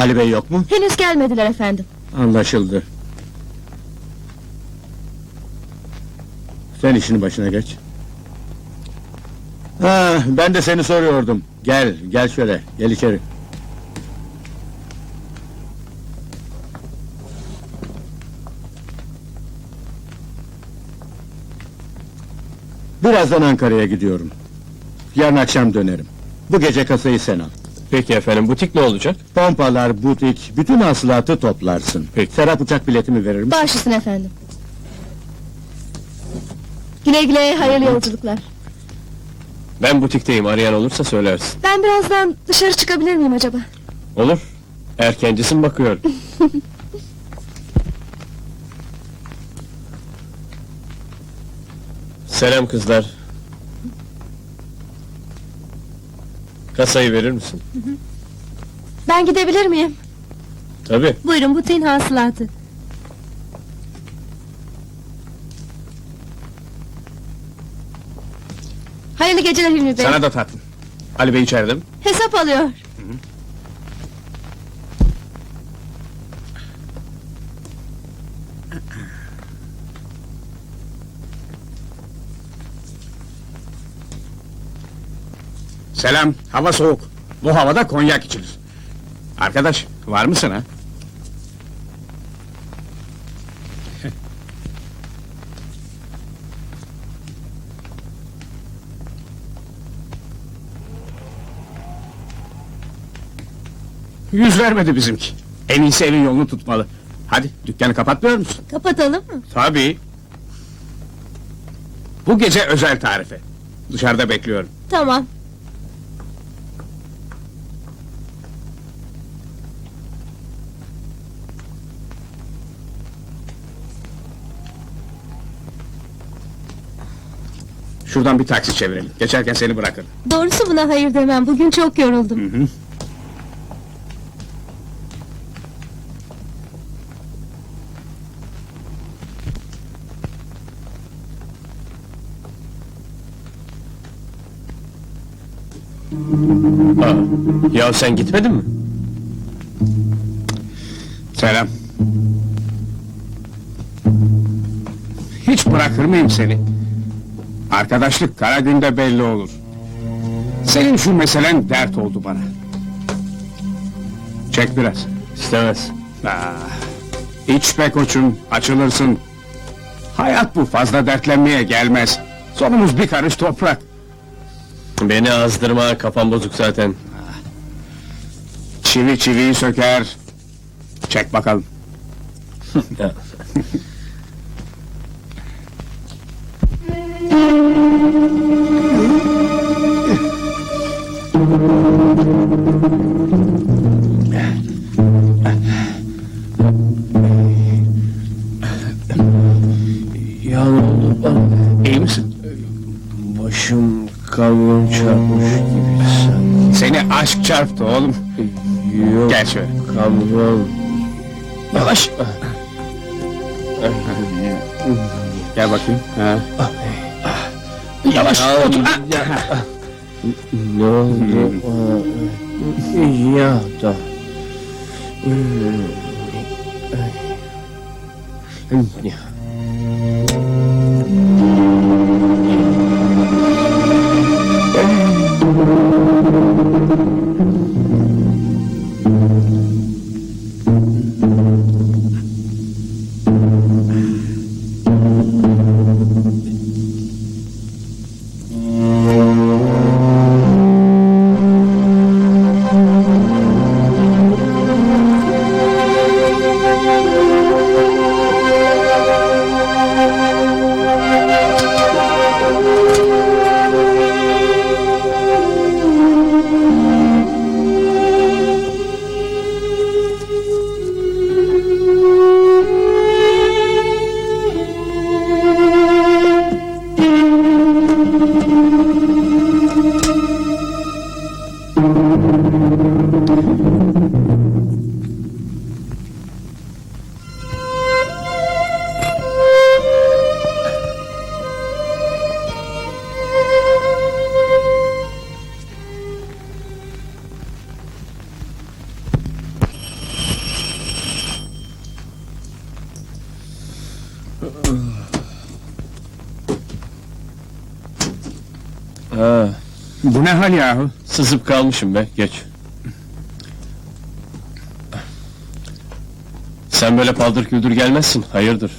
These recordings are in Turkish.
Ali Bey yok mu? Henüz gelmediler efendim. Anlaşıldı. Sen işinin başına geç. Ha, ben de seni soruyordum. Gel, gel şöyle, gel içeri. Birazdan Ankara'ya gidiyorum. Yarın akşam dönerim. Bu gece kasayı sen al. Peki efendim, butik ne olacak? Pompalar, butik, bütün hasılatı toplarsın. Peki. Serap uçak biletimi verir misin? Baş üstüne efendim. Güle güle hayırlı yolculuklar. Ben butikteyim, arayan olursa söylersin. Ben birazdan dışarı çıkabilir miyim acaba? Olur. Erkencisin bakıyor. Selam kızlar. Kasayı verir misin? Ben gidebilir miyim? Tabii. Buyurun butiğin hasılatı. Hayırlı geceler Hilmi Bey. Sana da tatlım. Ali Bey içeride mi? Hesap alıyor. Selam, hava soğuk. Bu havada konyak içilir. Arkadaş, var mısın ha? Yüz vermedi bizimki. En iyisi evin yolunu tutmalı. Hadi, dükkanı kapatmıyor musun? Kapatalım mı? Tabii. Bu gece özel tarife. Dışarıda bekliyorum. Tamam. Şuradan bir taksi çevirelim. Geçerken seni bırakırım. Doğrusu buna hayır demem. Bugün çok yoruldum. Hı hı. Aa, ya sen gitmedin mi? Selam. Hiç bırakır mıyım seni? Arkadaşlık kara günde belli olur. Senin şu meselen dert oldu bana. Çek biraz. İstemez. Ah, iç be koçum, açılırsın. Hayat bu, fazla dertlenmeye gelmez. Sonumuz bir karış toprak. Beni azdırma, kafam bozuk zaten. Çivi çiviyi söker. Çek bakalım. ya ne oldu bana? İyi misin? Başım kamyon çarpmış gibi sanki. Seni aşk çarptı oğlum. Yok, Gel şöyle. kamyon. Yavaş. Gel bakayım. Ha. Ya, otur. Ha. ya. Ne oldu bana? Ya da. Ya. Ha, Bu ne hal yahu? sızıp kalmışım be, geç. Sen böyle paldır küldür gelmezsin, hayırdır?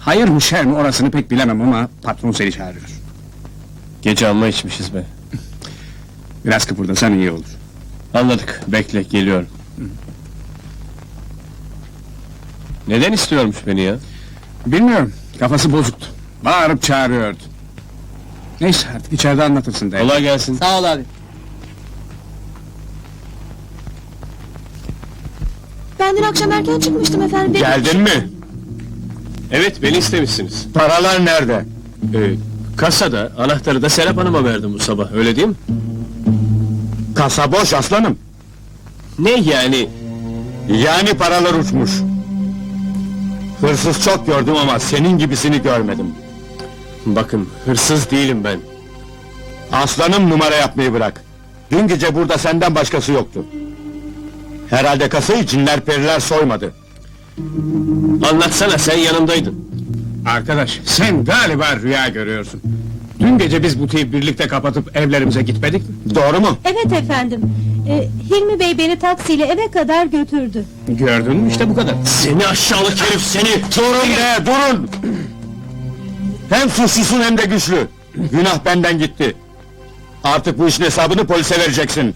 Hayır mı şer mi orasını pek bilemem ama patron seni çağırıyor. Gece amma içmişiz be. Biraz kıpırdasan iyi olur. Anladık, bekle, geliyorum. Neden istiyormuş beni ya? Bilmiyorum, kafası bozuktu. Bağırıp çağırıyordu. Neyse artık içeride anlatırsın de. Kolay gelsin. Sağ ol abi. Ben dün akşam erken çıkmıştım efendim. Geldin mi? Evet, beni istemişsiniz. Paralar nerede? Ee, kasada, anahtarı da Serap Hanım'a verdim bu sabah, öyle değil mi? Kasa boş aslanım. Ne yani? Yani paralar uçmuş. Hırsız çok gördüm ama senin gibisini görmedim. Bakın, hırsız değilim ben. Aslanım numara yapmayı bırak. Dün gece burada senden başkası yoktu. Herhalde kasayı cinler periler soymadı. Anlatsana, sen yanımdaydın. Arkadaş, sen galiba rüya görüyorsun. Dün gece biz butiği birlikte kapatıp evlerimize gitmedik mi? Doğru mu? Evet efendim. Ee, Hilmi Bey beni taksiyle eve kadar götürdü. Gördün mü işte bu kadar. Seni aşağılık herif, seni! Durun be, durun! Hem suçlusun hem de güçlü. Günah benden gitti. Artık bu işin hesabını polise vereceksin.